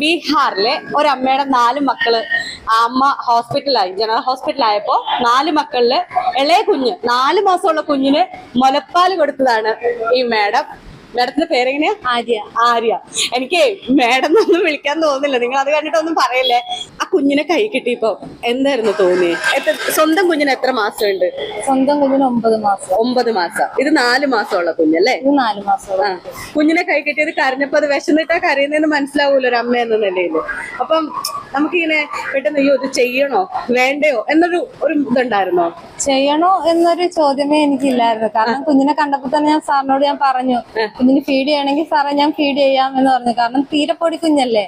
ബീഹാറിലെ ഒരമ്മയുടെ നാല് മക്കൾ ആ അമ്മ ഹോസ്പിറ്റലായി. ജനറൽ ഹോസ്പിറ്റലായപ്പോ നാല് മക്കളിൽ ഇളയ കുഞ്ഞ് നാല് മാസമുള്ള കുഞ്ഞിന് മുലപ്പാൽ കൊടുത്തതാണ് ഈ മേഡം. മേഡത്തിന്റെ പേരെങ്ങനെയാ? ആര്യ. ആര്യ. എനിക്ക് മേഡം എന്നൊന്നും വിളിക്കാൻ തോന്നുന്നില്ല. നിങ്ങൾ അത് കണ്ടിട്ടൊന്നും പറയല്ലേ? ആ കുഞ്ഞിനെ കൈ കിട്ടിയപ്പോ എന്തായിരുന്നു തോന്നി സ്വന്തം കുഞ്ഞിന് എത്ര മാസം ഉണ്ട് സ്വന്തം കുഞ്ഞിന് ഒമ്പത് മാസം. ഒമ്പത് മാസം. ഇത് നാല് മാസമുള്ള കുഞ്ഞല്ലേ? നാല് മാസം. കുഞ്ഞിനെ കൈ കിട്ടിയത് കരഞ്ഞപ്പോ അത് വിശന്നിട്ടാ കരയുന്നതെന്ന് മനസ്സിലാവൂല്ലോ ഒരു അമ്മ എന്ന നിലയിൽ അപ്പം നമുക്കിങ്ങനെ പെട്ടെന്ന് അയ്യോ ഇത് ചെയ്യണോ? വേണ്ടയോ? എന്നൊരു ഒരു ഇതുണ്ടായിരുന്നോ? ചെയ്യണോ എന്നൊരു ചോദ്യമേ എനിക്കില്ലായിരുന്നു. കാരണം കുഞ്ഞിനെ കണ്ടപ്പോ തന്നെ ഞാൻ സാറിനോട് ഞാൻ പറഞ്ഞു കുഞ്ഞിന് ഫീഡ് ചെയ്യണമെങ്കിൽ സാറേ ഞാൻ ഫീഡ് ചെയ്യാം എന്ന് പറഞ്ഞു. കാരണം തീരെ പൊടി കുഞ്ഞല്ലേ.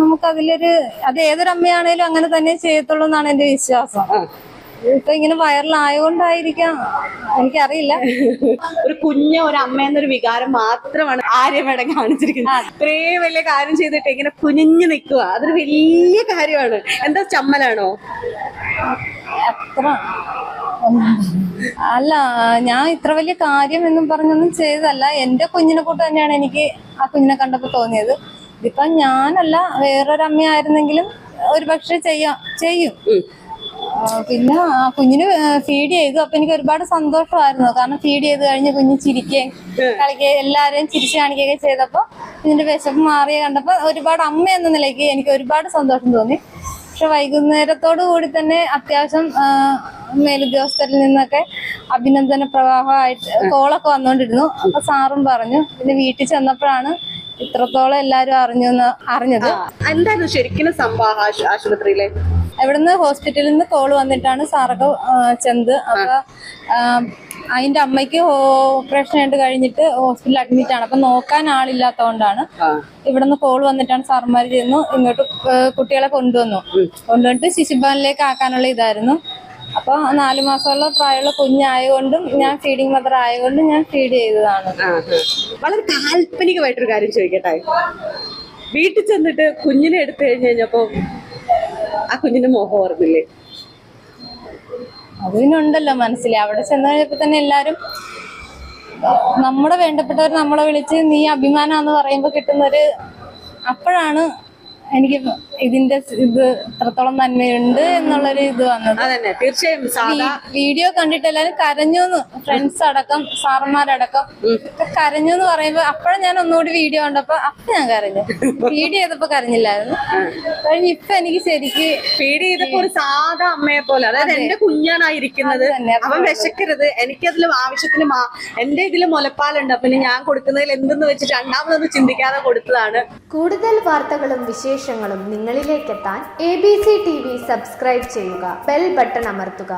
നമുക്കതിലൊരു അത് ഏതൊരു അമ്മയാണേലും അങ്ങനെ തന്നെ ചെയ്യത്തുള്ളൂ എന്നാണ് എന്റെ വിശ്വാസം. ഇപ്പൊ ഇങ്ങനെ വൈറലായോണ്ടായിരിക്കാം. എനിക്കറിയില്ല. ഒരു കുഞ്ഞ ഒരു അമ്മ എന്നൊരു വികാരം മാത്രമാണ് ആര്യമേടം കാണിച്ചിരിക്കുന്നത്. അത്രേ വലിയ കാര്യം ചെയ്തിട്ട് ഇങ്ങനെ കുനിഞ്ഞു നിൽക്കുക. അതൊരു വലിയ കാര്യമാണ്. എന്താ ചമ്മലാണോ? അത്ര. അല്ല ഞാൻ ഇത്ര വലിയ കാര്യം എന്നും പറഞ്ഞൊന്നും ചെയ്തതല്ല. എന്റെ കുഞ്ഞിനെ കൂട്ട് തന്നെയാണ് എനിക്ക് ആ കുഞ്ഞിനെ കണ്ടപ്പോ തോന്നിയത്. ഇതിപ്പം ഞാനല്ല വേറൊരമ്മയായിരുന്നെങ്കിലും ഒരു പക്ഷെ ചെയ്യാം. ചെയ്യും പിന്നെ ആ കുഞ്ഞിന് ഫീഡ് ചെയ്തു. അപ്പൊ എനിക്ക് ഒരുപാട് സന്തോഷമായിരുന്നു. കാരണം ഫീഡ് ചെയ്ത് കഴിഞ്ഞ് കുഞ്ഞ് ചിരിക്കുകയും കളിക്കുകയും എല്ലാവരെയും ചിരിച്ചു കാണിക്കുകയൊക്കെ ചെയ്തപ്പോ ഇതിന്റെ വിശപ്പ് മാറിയ കണ്ടപ്പോ ഒരുപാട് അമ്മ എന്ന നിലയ്ക്ക് എനിക്ക് ഒരുപാട് സന്തോഷം തോന്നി. പക്ഷെ വൈകുന്നേരത്തോടു കൂടി തന്നെ അത്യാവശ്യം മേലുദ്യോഗസ്ഥരിൽ നിന്നൊക്കെ അഭിനന്ദന പ്രവാഹമായിട്ട് കോളൊക്കെ വന്നുകൊണ്ടിരുന്നു അപ്പൊ സാറും പറഞ്ഞു പിന്നെ വീട്ടിൽ ചെന്നപ്പോഴാണ് ഇത്രത്തോളം എല്ലാരും അറിഞ്ഞു അറിഞ്ഞത്. എന്തായിരുന്നു ശരിക്കും സംഭവം ആശു- ആശുപത്രിയിലെ? ഇവിടുന്ന് ഹോസ്പിറ്റലിൽ നിന്ന് കോൾ വന്നിട്ടാണ് സാറൊക്കെ ചെന്ത് അപ്പൊ അതിന്റെ അമ്മയ്ക്ക് ഓപ്പറേഷൻ ആയിട്ട് കഴിഞ്ഞിട്ട് ഹോസ്പിറ്റലിൽ അഡ്മിറ്റ് ആണ്. അപ്പൊ നോക്കാൻ ആളില്ലാത്തതുകൊണ്ടാണ് ആ. ഇവിടുന്ന് കോൾ വന്നിട്ടാണ് സാറന്മാർ ചെയ്യുന്നു ഇങ്ങോട്ട് കുട്ടികളെ കൊണ്ടുവന്നു. കൊണ്ടുവന്നിട്ട് ശിശുഭവനിലേക്ക് ആക്കാനുള്ള ഇതായിരുന്നു. അപ്പൊ നാലു മാസമുള്ള പ്രായമുള്ള കുഞ്ഞായതുകൊണ്ടും ഞാൻ ഫീഡിങ് മദർ ആയതുകൊണ്ടും ഞാൻ ഫീഡ് ചെയ്തതാണ്. വളരെ കാൽപ്പനികമായിട്ടൊരു കാര്യം ചോദിക്കട്ടെ? വീട്ടിൽ ചെന്നിട്ട് കുഞ്ഞിനെ എടുത്തു കഴിഞ്ഞു കഴിഞ്ഞപ്പോ ആ കുഞ്ഞിന്റെ മോഹം ഓർമ്മില്ലേ അതിനുണ്ടല്ലോ മനസ്സിൽ അവിടെ ചെന്ന് കഴിഞ്ഞപ്പോ തന്നെ എല്ലാരും നമ്മുടെ വേണ്ടപ്പെട്ടവർ നമ്മളെ വിളിച്ച് നീ അഭിമാനാന്ന് പറയുമ്പോ കിട്ടുന്നൊരു അപ്പോഴാണ് എനിക്ക് ഇതിന്റെ ഇത് എത്രത്തോളം നന്മയുണ്ട് എന്നുള്ളൊരു ഇത് വന്നത്. അതന്നെ തീർച്ചയായും സാധാ വീഡിയോ കണ്ടിട്ട് എല്ലാരും കരഞ്ഞു ഫ്രണ്ട്സ് അടക്കം സാറന്മാരടക്കം കരഞ്ഞു എന്ന് പറയുമ്പോ അപ്പഴും ഞാൻ ഒന്നുകൂടി വീഡിയോ കണ്ടപ്പോ അപ്പൊ ഞാൻ കരഞ്ഞു. വീഡിയോ ചെയ്തപ്പോ കരഞ്ഞില്ലായിരുന്നു. കഴിഞ്ഞ ഇപ്പൊ എനിക്ക് ശരിക്ക് വീഡിയോ ചെയ്തപ്പോ ഒരു സാധാ അമ്മയെ പോലെ അതായത് എന്റെ കുഞ്ഞാണ് ഇരിക്കുന്നത് അവൻ വിശക്കരുത്. എനിക്കതിൽ ആവശ്യത്തിന് എന്റെ ഇതിൽ മുലപ്പാലുണ്ട്. അപ്പൊ ഇനി ഞാൻ കൊടുക്കുന്നതിൽ എന്തെന്ന് വെച്ചിട്ട് രണ്ടാമതൊന്നും ചിന്തിക്കാതെ കൊടുത്തതാണ്. കൂടുതൽ വാർത്തകളും വിശേഷങ്ങളും നിങ്ങളിലേക്കെത്താൻ A B C T V subscribe ചെയ്യുക. ബെൽ ബട്ടൺ അമർത്തുക.